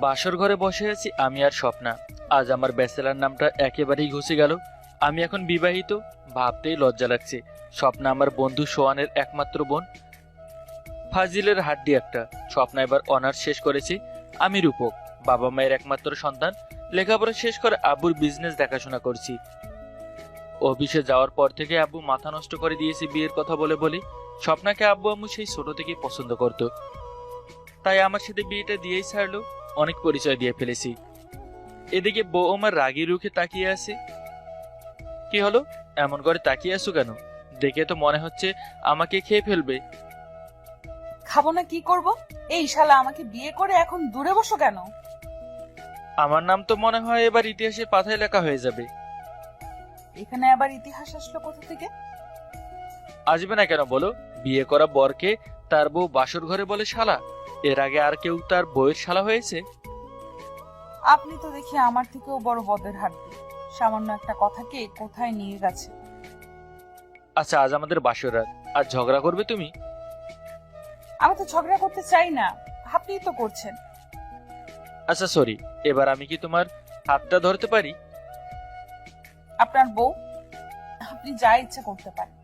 বাসর ঘরে বসে আছি আমি আর স্বপ্না। আজ আমার ব্যাচেলার নামটা একেবারেই ঘুষে গেল। আমি এখন বিবাহিত, ভাবতেই লজ্জা লাগছে। স্বপ্না আমার বন্ধু সোয়ানের একমাত্র বোন। ফাজিলের হাড্ডি একটা। স্বপ্না এবার অনার্স শেষ করেছি। আমি রূপক, বাবা মায়ের একমাত্র সন্তান। লেখাপড়া শেষ করে আব্বুর বিজনেস দেখাশোনা করছি। অফিসে যাওয়ার পর থেকে আব্বু মাথা নষ্ট করে দিয়েছে বিয়ের কথা বলে বলি। স্বপ্নাকে আব্বু আম্মু সেই ছোট থেকেই পছন্দ করত। তাই আমার সাথে বিয়েটা দিয়েই ছাড়লো। অনেক পরিচয় দিয়ে ফেলেছি। এদিকে বউ আমার রাগি রুখে তাকিয়ে আছে। কি হলো? এমন করে তাকিয়ে আছো কেন? দেখে তো মনে হচ্ছে আমাকে খেয়ে ফেলবে। খাব না কি করব? এই শালা আমাকে বিয়ে করে এখন দূরে বসো কেন? আমার নাম তো মনে হয় এবার ইতিহাসে পাথায় লেখা হয়ে যাবে। এখানে আবার ইতিহাস আসলো কোথা থেকে? আসবে না কেন বলো? বিয়ে করা বরকে তার বউ বাসর ঘরে বলে শালা। এর আগে আর কেউ তার বউয়ের শালা হয়েছে? আপনি তো দেখি আমার থেকেও বড় বদের হাড্ডি। সামান্য একটা কথাকে কোথায় নিয়ে গেছে? আচ্ছা আজ আমাদের বাসর রাত। আর ঝগড়া করবে তুমি? আমি তো ঝগড়া করতে চাই না। আপনিই তো করছেন। আচ্ছা সরি। এবার আমি কি তোমার হাতটা ধরতে পারি? আপনার বউ? আপনি যা ইচ্ছা করতে পারেন।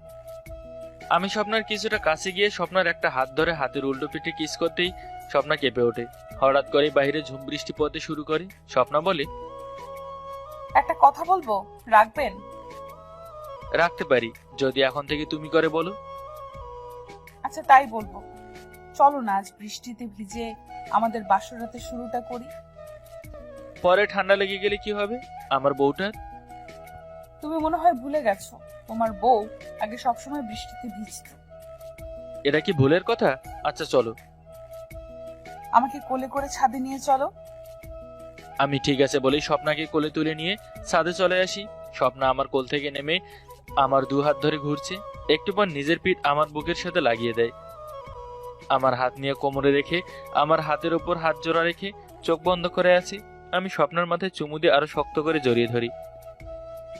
আমি স্বপ্নার কিছুটা কাছে গিয়ে স্বপ্নার একটা হাত ধরে হাতের উল্টো পিঠে কিস করতেই স্বপ্না কেঁপে ওঠে। হঠাৎ করে বাইরে ঝুম বৃষ্টি পড়তে শুরু করে। স্বপ্না বলে একটা কথা বলব? রাখবেন? রাখতে পারি যদি এখন থেকে তুমি করে বলো। আচ্ছা তাই বলব। চলো না আজ বৃষ্টিতে ভিজে আমাদের বাসরাতে শুরুটা করি। পরে ঠান্ডা লেগে গেলে কি হবে? আমার বউটার? তুমি মনে হয় ভুলে গেছো। তোমার বউ আগে সবসময় বৃষ্টিতে ভিজতো। এটা কি ভুলের কথা? আচ্ছা চলো। আমাকে কোলে করে ছাদে নিয়ে চলো। আমি ঠিক আছে বলেই স্বপ্নাকে কোলে তুলে নিয়ে ছাদে চলে আসি। স্বপ্না আমার কোল থেকে নেমে আমার দু হাত ধরে ঘুরছে। একটু পর নিজের পিঠ আমার বুকের সাথে লাগিয়ে দেয়। আমার হাত নিয়ে কোমরে রেখে আমার হাতের ওপর হাত জোড়া রেখে চোখ বন্ধ করে আছি। আমি স্বপ্নার মাথায় চুমু দিয়ে আরও শক্ত করে জড়িয়ে ধরি।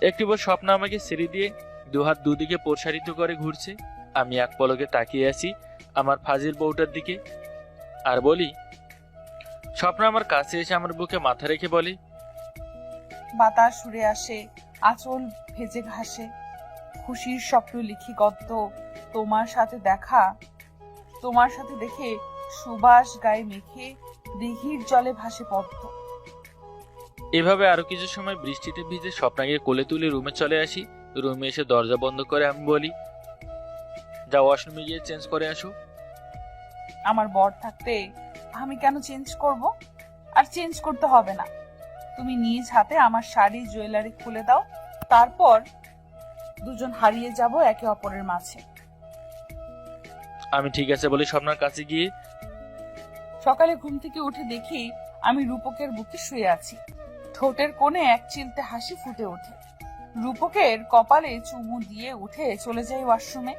একটু পর স্বপ্ন আমাকে সিঁড়ি দিয়ে দু হাত দুদিকে প্রসারিত করে ঘুরছে। আমি এক পলকে তাকিয়ে আছি আমার ফাজিল বউটার দিকে। আর বলি স্বপ্ন আমার কাছে এসে আমার বুকে মাথা রেখে বলে বাতাস উড়ে আসে আঁচল ভেজে ঘাসে। খুশির স্বপ্ন লিখি গদ্য তোমার সাথে দেখা তোমার সাথে দেখে সুবাস গায়ে মেখে দিঘির জলে ভাসে পদ্ম। এভাবে আরও কিছু সময় বৃষ্টিতে ভিজে স্বপ্নাকে কোলে তুলে রুমে চলে আসি। রুমে এসে দরজা বন্ধ করে আমি বলি যা ওয়াশরুমে গিয়ে চেঞ্জ করে আসো। আমার বর থাকতে আমি কেন চেঞ্জ করব? আর চেঞ্জ করতে হবে না। তুমি নিজ হাতে আমার শাড়ি জুয়েলারি খুলে দাও তারপর দুজন হারিয়ে যাব একে অপরের মাঝে। আমি ঠিক আছে বলে স্বপ্নার কাছে গিয়ে সকালে ঘুম থেকে উঠে দেখি আমি রূপকের বুকে শুয়ে আছি। ঠোঁটের কোণে এক চিলতে হাসি ফুটে ওঠে। রূপকের কপালে চুমু দিয়ে উঠে চলে যাই ওয়াশরুমে।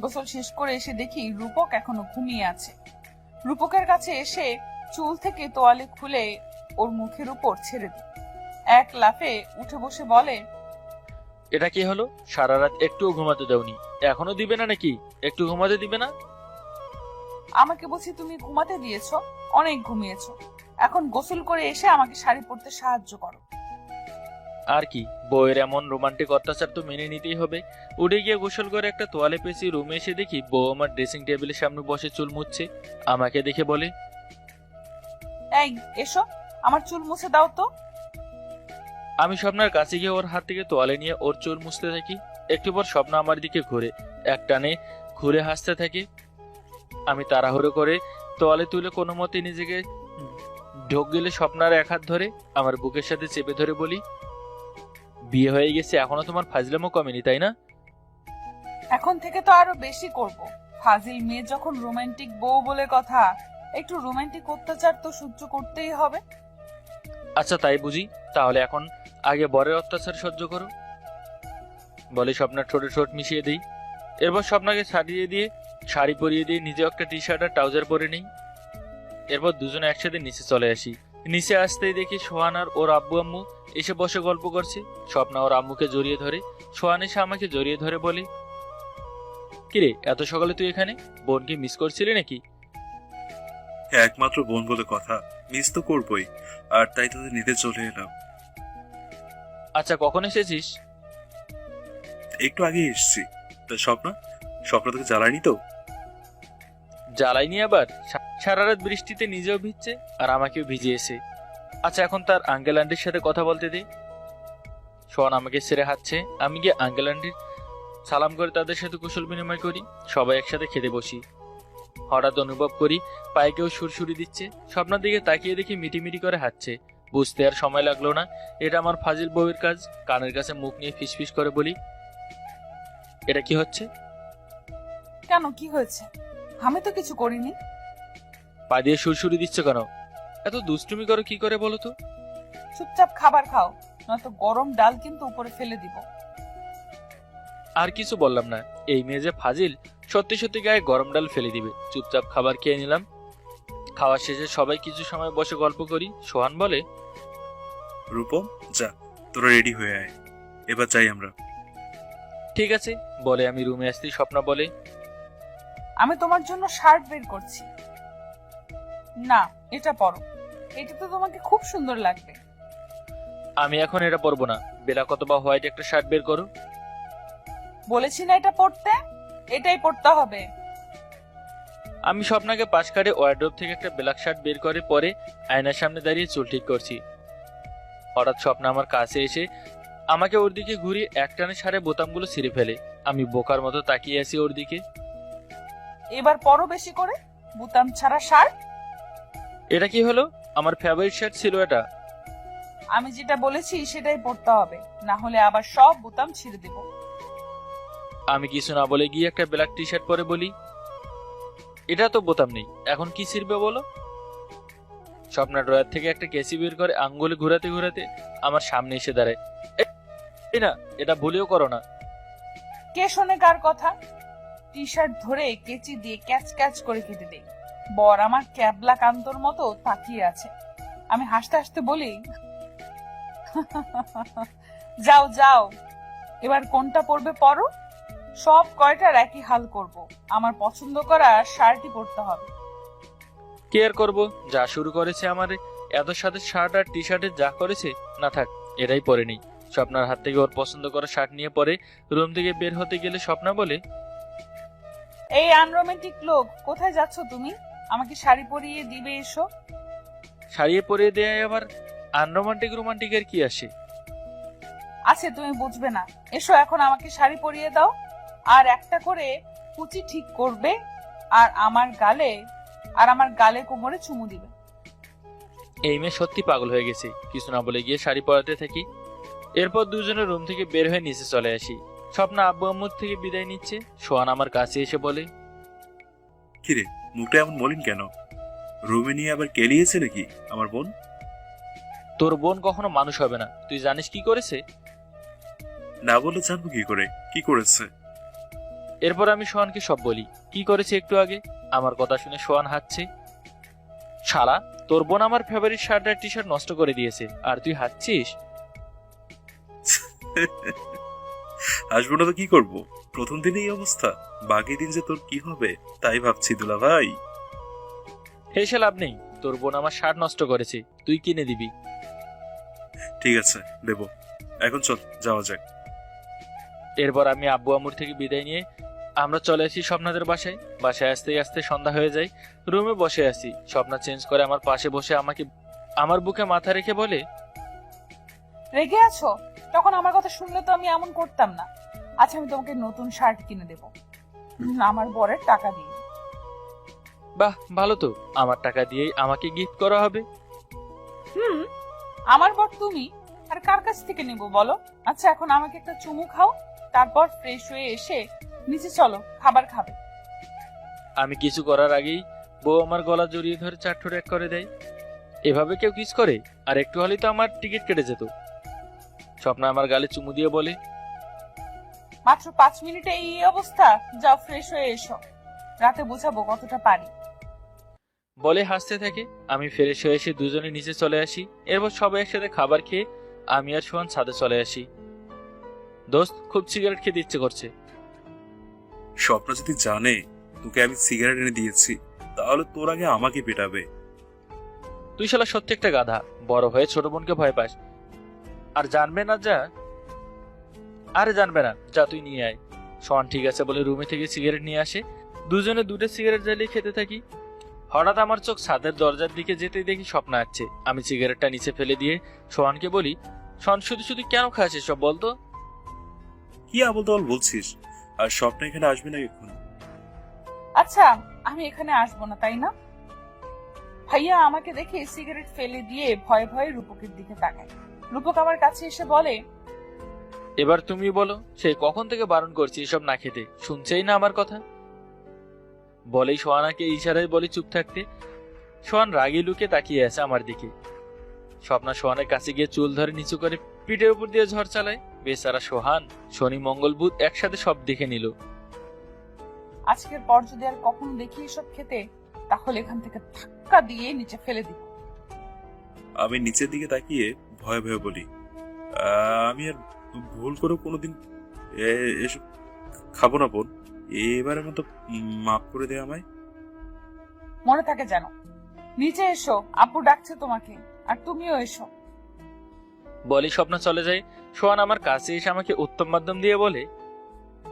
গোসল শেষ করে এসে দেখি রূপক এখনও ঘুমিয়ে আছে। রূপকের কাছে এসে চুল থেকে তোয়ালে খুলে ওর মুখের উপর ছেড়ে দিই। এক লাফে উঠে বসে বলে এটা কি হলো? সারা রাত একটুও ঘুমাতে দাওনি। এখনও দিবে না নাকি? একটু ঘুমাতে দিবে না? আমাকে বলছি তুমি ঘুমাতে দিয়েছ অনেক ঘুমিয়েছো। এখন গোসল করে এসে আমাকে শাড়ি পরতে সাহায্য করো। আর কি? বউয়ের এমন রোমান্টিক অত্যাচার তো মেনে নিতেই হবে। উঠে গিয়ে গোসল করে একটা তোয়ালে পেঁচি রুমে এসে দেখি বউ আমার ড্রেসিং টেবিলের সামনে বসে চুল মুছছে। আমাকে দেখে বলে এই এসো আমার চুল মুছে দাও তো। আমি স্বপ্নার কাছে গিয়ে ওর হাত থেকে তোয়ালে নিয়ে ওর চুল মুছতে থাকি। একটু পর স্বপ্ন আমার দিকে ঘুরে এক টানে ঘুরে হাসতে থাকে। আমি তাড়াহুড়ো করে তোয়ালে তুলে কোনো মতে নিজেকে ঢোক গেলে স্বপ্নার এক হাত ধরে আমার বুকের সাথে চেপে ধরে বলি বিয়ে হয়ে গেছে এখনও তোমার ফাজলামো কমেনি তাই না? এখন থেকে তো আরও বেশি করব। ফাজিল মেয়ে যখন রোমান্টিক বউ বলে কথা একটু রোমান্টিক অত্যাচার তো সহ্য করতেই হবে। আচ্ছা তাই বুঝি। তাহলে এখন আগে বরের অত্যাচার সহ্য করো। বলে স্বপ্নার ঠোঁটে ঠোঁট মিশিয়ে দিই। এরপর স্বপ্নাকে ছাড়িয়ে দিয়ে শাড়ি পরিয়ে দিয়ে নিজে একটা টি শার্ট আর ট্রাউজার পরে নিই। এরপর দুজনে একসাথে নিচে চলে আসি। নিচে আসতেই দেখি সোহান আর ওর আব্বু আম্মু এসে বসে গল্প করছে। স্বপ্না ওর আম্মুকে জড়িয়ে ধরে। সোহান এসে আমাকে জড়িয়ে ধরে বলে কিরে এত সকালে তুই এখানে? বোনকে মিস করছিলি নাকি? একমাত্র বোন বলে কথা। মিস তো করবই আর তাই তোদের নিতে চলে এলাম। আচ্ছা কখন এসেছিস? একটু আগে এসছি। তা স্বপ্ন? স্বপ্ন তোকে জ্বালানি তো? জ্বালাইনি আবার? সারা রাত বৃষ্টিতে নিজেও ভিজছে আর আমাকেও ভিজিয়েছে। আচ্ছা এখন তার আঙ্কেল আন্টির সাথে কথা বলতে দে শোন আমাকে ছেড়ে হাঁটছে। আমি গিয়ে আঙ্কেল আন্টির সালাম করে তাদের সাথে কুশল বিনিময় করি। সবাই একসাথে খেতে বসি। হঠাৎ অনুভব করি পায়ে কেউ সুরসুরি দিচ্ছে। স্বপ্নার দিকে তাকিয়ে দেখি মিটিমিটি করে হাঁটছে। বুঝতে আর সময় লাগল না। এটা আমার ফাজিল বউয়ের কাজ। কানের কাছে মুখ নিয়ে ফিসফিস করে বলি এটা কি হচ্ছে? কেন? কি হয়েছে? আমি তো কিছু করিনি। পা দিয়ে সুরসুরি দিচ্ছে কেন? এত দুষ্টুমি করো কি করে বলো তো? চুপচাপ খাবার খাও নয়তো গরম ডাল কিন্তু উপরে ফেলে দিব। আর কিছু বললাম না। এই মেয়ে যে ফাজিল সত্যি সত্যি গায়ে গরম ডাল ফেলে দিবে। চুপচাপ খাবার খেয়ে নিলাম। খাওয়া শেষে সবাই কিছু সময় বসে গল্প করি। সোহান বলে রূপম যা তোরা রেডি হয়ে আয়। এবার যাই আমরা। ঠিক আছে বলে আমি রুমে আসতেই স্বপ্ন বলে আমি তোমার জন্য শার্ট বের করছি। না এটা পরো। এটা তো তোমাকে খুব সুন্দর লাগবে। আমি এখন এটা পরবো না। বেলা কত বা হোয়াইট একটা শার্ট বের করো। বলেছি না এটা পড়তে এটাই পড়তে হবে। আমি স্বপ্নাকে পাশ কাটে ওয়ার্ড্রোব থেকে একটা ব্ল্যাক শার্ট বের করে পরে আয়নার সামনে দাঁড়িয়ে চুল ঠিক করছি। হঠাৎ স্বপ্ন আমার কাছে এসে আমাকে ওর দিকে ঘুরিয়ে একটানে সারে বোতামগুলো ছিঁড়ে ফেলে। আমি বোকার মতো তাকিয়ে আছি ওর দিকে। এবার পরো বেশি করে। বুতাম ছাড়া শার্ট? এটা কি হলো? আমার ফেভারিট শার্ট ছিল এটা। আমি যেটা বলেছি সেটাই পড়তে হবে না হলে আবার সব বোতাম ছিঁড়ে দেব। আমি কিছু না বলে গিয়ে একটা ব্ল্যাক টি শার্ট পরে বলি এটা তো বোতাম নেই এখন কি ছিড়বে বলো? স্বপ্না ড্রয়ার থেকে একটা কেসি বের করে আঙ্গুলে ঘোরাতে ঘোরাতে আমার সামনে এসে দাঁড়ায়। এই না এটা ভুলেও করো না। কে শোনে কার কথা? টি শার্ট ধরে কেচি দিয়ে ক্যাচ ক্যাচ করে কেটে দেই বর আমার ক্যাবলা কান্তর মতো তাকিয়ে আছে। আমি হাসতে হাসতে বলি যাও যাও এবার কোনটা পরবে পরো? সব কয়টার একই হাল করব। আমার পছন্দ করা শার্টই পরতে হবে। কেয়ার করব? যা শুরু করেছে আমার এত সাথে শার্ট আর টি শার্টে যা করেছে না থাক এটাই পরে নেই। স্বপ্নার হাত থেকে ওর পছন্দ করা শার্ট নিয়ে পরে রুম থেকে বের হতে গেলে স্বপ্না বলে এই আনরোমান্টিক লোক কোথায় যাচ্ছ তুমি? আমাকে শাড়ি পরিয়ে দিবে এসো। শাড়িয়ে পরিয়ে দেয় আবার আনরোমান্টিক রোমান্টিকের কি আসে? আছে তুমি বুঝবে না। এসো এখন আমাকে শাড়ি পরিয়ে দাও। আর একটা করে কুচি ঠিক করবে আর আমার গালে আর আমার গালে কোমরে চুমু দিবে। এই মেয়ে সত্যি পাগল হয়ে গেছে। কিছু না বলে গিয়ে শাড়ি পরাতে থাকি। এরপর দুজনে রুম থেকে বের হয়ে নিচে চলে আসি। স্বপ্না আব্বু আম্মুর থেকে বিদায় নিচ্ছে। সোহান আমার কাছে এসে বলে কিরে? মুখটা এমন মলিন কেন? রুমে নিয়ে আবার কেলিয়েছে নাকি আমার বোন? তোর বোন কখনো মানুষ হবে না। তুই জানিস কি করেছে? না বলে জানব কি করে? কি করেছে? এরপর আমি সোহানকে সব বলি। কি করেছে একটু আগে? আমার কথা শুনে সোহান হাঁটছে। শালা তোর বোন আমার ফেভারিট শার্ট আর টি শার্ট নষ্ট করে দিয়েছে। আর তুই হাঁটছিস? আসব না তো কি করব? প্রথম দিনেই এই অবস্থা। বাকি দিন যে তোর কি হবে তাই ভাবছি দুলা ভাই হেসে লাভ নেই তোর বোন আমার শার্ট নষ্ট করেছে তুই কিনে দিবি। ঠিক আছে দেব। এখন চল যাওয়া যাক। এরপর আমি আব্বু আম্মুর থেকে বিদায় নিয়ে আমরা চলে আসি স্বপ্নাদের বাসায়। বাসায় আসতে আসতে সন্ধ্যা হয়ে যায়। রুমে বসে আছি। স্বপ্না চেঞ্জ করে আমার পাশে বসে আমাকে আমার বুকে মাথা রেখে বলে রেগে আছো? তখন আমার কথা শুনলে তো আমি এমন করতাম না। আচ্ছা আমি তোমাকে নতুন শার্ট কিনে দেবো। আমার বরের টাকা দিয়ে। বাহ ভালো তো। আমার টাকা দিয়েই আমাকে গিফট করা হবে। হুম আমার বর তুমি? আর কার কাছ থেকে নেব বলো? আচ্ছা এখন আমাকে একটা চুমু খাও তারপর ফ্রেশ হয়ে এসে নিচে চলো খাবার খাবে। আমি কিছু করার আগেই বউ আমার গলা জড়িয়ে ধরে চারঠোর এক করে দেয়। এভাবে কেউ কিস করে? আর একটু হলেই তো আমার টিকিট কেটে যেত। স্বপ্না আমার গালে চুমু দিয়ে বলে মাত্র পাঁচ মিনিটে এই অবস্থা? যাও ফ্রেশ হয়ে এসো। রাতে বোঝাবো কতটা পারি। বলে হাসতে থাকে। আমি ফ্রেশ হয়ে এসে দুজনে নিচে চলে আসি। এরপর সবাই একসাথে খাবার খেয়ে আমি আর সোহান ছাদে চলে আসি। দোস্ত খুব সিগারেট খেতে ইচ্ছে করছে। স্বপ্ন যদি জানে তোকে আমি সিগারেট এনে দিয়েছি তাহলে তোর আগে আমাকে পেটাবে। তুই শালা সত্যি একটা গাধা। বড় হয়ে ছোট বোনকে ভয় পাস। আর জানবে না যা আরে জানবে না যা তুই নিয়ে আয়। শোয়ান ঠিক আছে বলে রুমে থেকে সিগারেট নিয়ে আসে। দুজনে দুটো সিগারেট জ্বালিয়ে খেতে থাকি। হঠাৎ আমার চোখ ছাদের দরজার দিকে যেতেই দেখি স্বপ্ন আসছে আমি সিগারেটটা নিচে ফেলে দিয়ে সোহানকে বলি সোহান শুধু শুধু কেন খাস এসব বলতো কি আবল তাবল বলছিস? আর স্বপ্ন এখানে আসবে না এখন আচ্ছা আমি এখানে আসব না তাই না? ভাইয়া আমাকে দেখে সিগারেট ফেলে দিয়ে ভয়ে ভয়ে রূপকের দিকে তাকায়। রূপক আমার কাছে এসে বলে এবার তুমি বলো সে কখন থেকে বারণ করছি এসব না খেতে? শুনছেই না আমার কথা? বলেই সোহানাকে ইশারায় বলে চুপ থাকতে। সোহান রাগি লুকে তাকিয়ে আছে আমার দিকে। স্বপ্না সোহানের কাছে গিয়ে চুল ধরে নিচু করে পিঠের উপর দিয়ে ঝড় চালায়। বেচারা সোহান শনি মঙ্গল বুধ একসাথে সব দেখে নিল। আজকের পর যদি আর কখনো দেখি এসব খেতে তাহলে এখান থেকে ধাক্কা দিয়ে নিচে ফেলে দিব। আমি নিচের দিকে তাকিয়ে ভয়ে ভয়ে বলি আমি আর ভুল করে কোনোদিন এ- এসব খাব না বোন। এবারের মতো মাফ করে দে আমায়। মনে থাকে যেন। নিচে এসো আপু ডাকছে তোমাকে আর তুমিও এসো। বলি স্বপ্ন চলে যায়। সোহান আমার কাছে এসে আমাকে উত্তম মাধ্যম দিয়ে বলে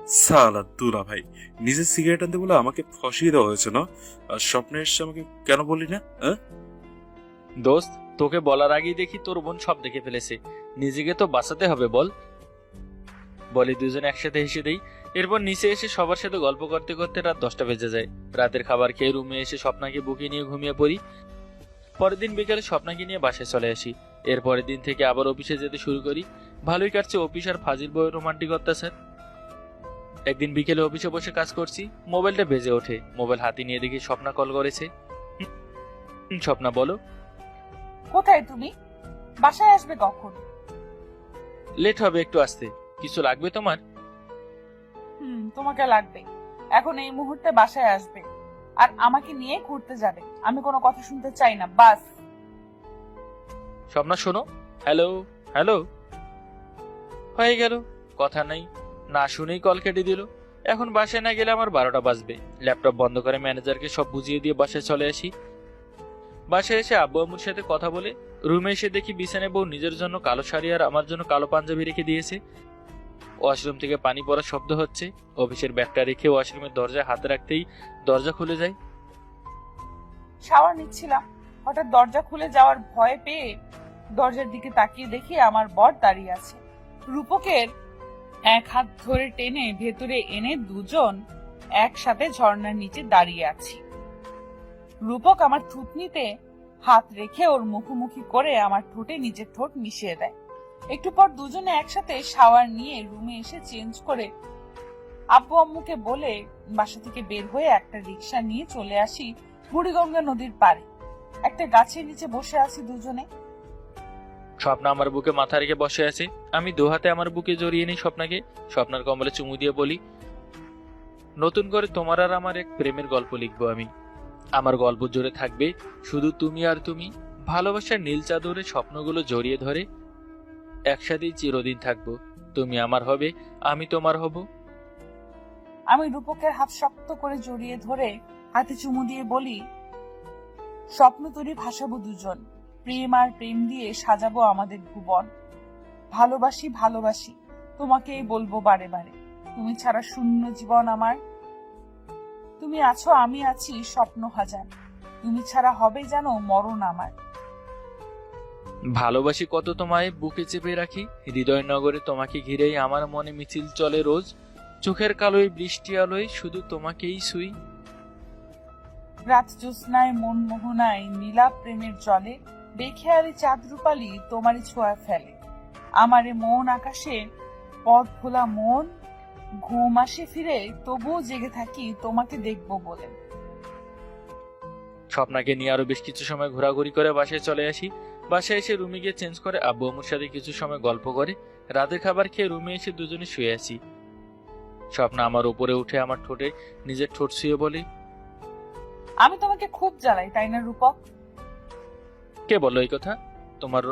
সালা দুলা ভাই নিজের সিগারেট আনতে বলে আমাকে ফসিয়ে দেওয়া হয়েছে না? আর স্বপ্নে এসে আমাকে কেন বললি না হ্যাঁ? দোস্ত তোকে বলার আগেই দেখি তোর বোন সব দেখে ফেলেছে। নিজেকে তো বাঁচাতে হবে বল। বলি দুজন একসাথে হেসে দেই। এরপর নিচে এসে সবার সাথে গল্প করতে করতে রাত দশটা বেজে যায়। রাতের খাবার খেয়ে রুমে এসে স্বপ্নাকে বুকে নিয়ে ঘুমিয়ে পড়ি। পরের দিন বিকালে স্বপ্নাকে নিয়ে বাসায় চলে আসি। এর পরের দিন থেকে আবার অফিসে যেতে শুরু করি। ভালোই কাটছে অফিস আর ফাজিল বইয়ের রোমান্টিক অত্যাচার। একদিন বিকেলে অফিসে বসে কাজ করছি। মোবাইলটা বেজে ওঠে। মোবাইল হাতে নিয়ে দেখি স্বপ্না কল করেছে। স্বপ্না বলো। কোথায় তুমি? বাসায় আসবে কখন? লেট হবে একটু আসতে। কিছু লাগবে তোমার? হুম তোমাকে লাগবে। এখন এই মুহূর্তে বাসায় আসবে। আর আমাকে নিয়ে ঘুরতে যাবে। আমি কোনো কথা শুনতে চাই না বাস। স্বপ্না শোনো। Hello hello. হয়ে গেল। কথা নাই। না শুনেই কল কেটে দিল। এখন বাসায় না গেলে আমার বারোটা বাজবে। ল্যাপটপ বন্ধ করে ম্যানেজারকে সব বুঝিয়ে দিয়ে বাসায় চলে আসি। বাসায় এসে আব্বু আম্মুর সাথে কথা বলে রুমে এসে দেখি বিছানে বউ নিজের জন্য কালো শাড়ি আর আমার জন্য কালো পাঞ্জাবি রেখে দিয়েছে। ওয়াশরুম থেকে পানি পড়ার শব্দ হচ্ছে। অফিসের ব্যাগটা রেখে ওয়াশরুমের দরজায় হাতে রাখতেই দরজা খুলে যায়। শাওয়ার নিচ্ছিলাম। হঠাৎ দরজা খুলে যাওয়ার ভয় পেয়ে দরজার দিকে তাকিয়ে দেখি আমার বর দাঁড়িয়ে আছে। রূপকের এক হাত ধরে টেনে ভেতরে এনে দুজন একসাথে ঝর্ণার নিচে দাঁড়িয়ে আছি। রূপক আমার থুতনিতে হাত রেখে ওর মুখোমুখি করে আমার ঠোঁটে নিজের ঠোঁট মিশিয়ে দেয়। একটু পর দুজনে একসাথে শাওয়ার নিয়ে রুমে এসে চেঞ্জ করে আব্বু আম্মুকে বলে বাসা থেকে বের হয়ে একটা রিক্সা নিয়ে চলে আসি বুড়িগঙ্গা নদীর পাড়ে। একটা গাছের নিচে বসে আছি দুজনে। স্বপ্না আমার বুকে মাথা রেখে বসে আছে। আমি দু হাতে আমার বুকে জড়িয়ে নিই স্বপ্নাকে। স্বপ্নার কম্বলে চুমু দিয়ে বলি, নতুন করে তোমার আর আমার এক প্রেমের গল্প লিখব আমি। আমার গল্প জোরে থাকবে শুধু তুমি আর তুমি। ভালোবাসার নীল চাদরে স্বপ্নগুলো জড়িয়ে ধরে একসাথেই চিরদিন থাকব। তুমি আমার হবে, আমি তোমার হব। আমি রূপকের হাত শক্ত করে জড়িয়ে ধরে হাতে চুমু দিয়ে বলি, স্বপ্ন তৈরি ভাসাবো দুজন, প্রেম আর প্রেম দিয়ে সাজাবো আমাদের ভুবন। ভালোবাসি ভালোবাসি, তোমাকেই বলব বারে বারে। তুমি ছাড়া শূন্য জীবন আমার। তুমি আছো, আমি আছি, স্বপ্ন হাজার। তুমি ছাড়া হবে যেন মরণ আমার। ভালোবাসি কত তোমায় বুকে চেপে রাখি। হৃদয় নগরে তোমাকে ঘিরেই আমার মনে মিছিল চলে রোজ। চোখের কালোয় বৃষ্টি আলোয় শুধু তোমাকেই শুই। রাত জ্যোৎস্নায় মন মোহনায় নীলা প্রেমের জলে বেখেয়ালি চাঁদ রূপালি তোমারই ছোঁয়া ফেলে। আমারে মন আকাশে পথ ভোলা মন ঘুম আসে ফিরে তবুও জেগে থাকি তোমাকে দেখব বলে। স্বপ্নাকে নিয়ে আরও বেশ কিছু সময় ঘোরাঘুরি করে বাসায় চলে আসি। বাসায় এসে রুমে গিয়ে চেঞ্জ করে আব্বু আম্মুর সাথে কিছু সময় গল্প করে রাতের খাবার খেয়ে রুমে এসে দুজনে শুয়ে আছি। স্বপ্ন আমার উপরে উঠে আমার ঠোঁটে নিজের ঠোঁট শুয়ে বলে আমি তোমাকে খুব জ্বালাই তাই না রূপক? কে বলল এই কথা? তোমার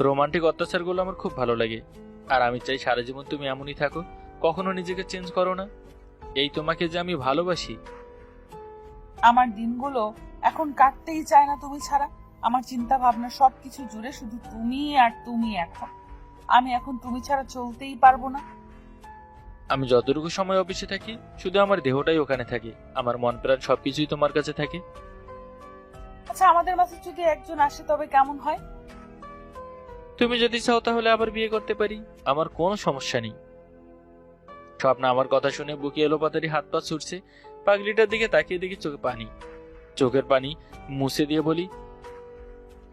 রোমান্টিক অত্যাচারগুলো আমার খুব ভালো লাগে। আর আমি চাই সারা জীবন তুমি এমনই থাকো কখনো নিজেকে চেঞ্জ করো না। এই তোমাকে যে আমি ভালোবাসি। আমার দিনগুলো এখন কাটতেই চায় না তুমি ছাড়া। আমার চিন্তা ভাবনা সবকিছু জুড়ে শুধু তুমি আর তুমি এখন। আমি এখন তুমি ছাড়া চলতেই পারব না। আমি যতটুকু সময় অফিসে থাকি শুধু আমার দেহটাই ওখানে থাকে। আমার মন প্রাণ সবকিছুই তোমার কাছে থাকে। আচ্ছা আমাদের মাঝে যদি একজন আসে তবে কেমন হয়? তুমি যদি চাও তাহলে আবার বিয়ে করতে পারি। আমার কোনো সমস্যা নেই। স্বপ্ন আমার কথা শুনে বুকে এলো পাতারি হাত পা ছুটছে। পাগলিটার দিকে তাকিয়ে দেখি চোখে পানি। চোখের পানি মুছে দিয়ে বলি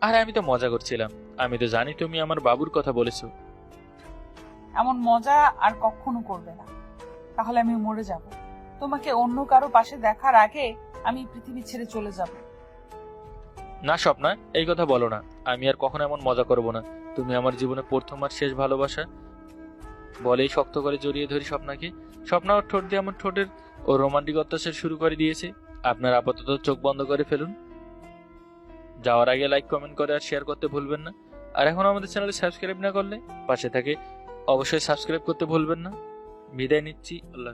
আর আমি তো মজা করছিলাম। আমি তো জানি তুমি আমার বাবুর কথা বলেছ। এমন মজা আর কখনো করবে না। তাহলে আমি মরে যাব। তোমাকে অন্য কারও পাশে দেখার আগে আমি পৃথিবী ছেড়ে চলে যাব। না স্বপ্না এই কথা বলো না। আমি আর কখনো এমন মজা করব না। তুমি আমার জীবনে প্রথম আর শেষ ভালোবাসা। বলেই শক্ত করে জড়িয়ে ধরি স্বপ্নাকে। স্বপ্না ওর ঠোঁট দিয়ে আমার ঠোঁটের ও রোমান্টিক অত্যাচার শুরু করে দিয়েছে। আপনার আপাতত চোখ বন্ধ করে ফেলুন। যাওয়ার আগে লাইক কমেন্ট করে আর শেয়ার করতে ভুলবেন না আর এখন আমাদের চ্যানেলে সাবস্ক্রাইব না করলে পাশে থাকে অবশ্যই সাবস্ক্রাইব করতে ভুলবেন না বিদায় নিচ্ছি, আল্লাহ।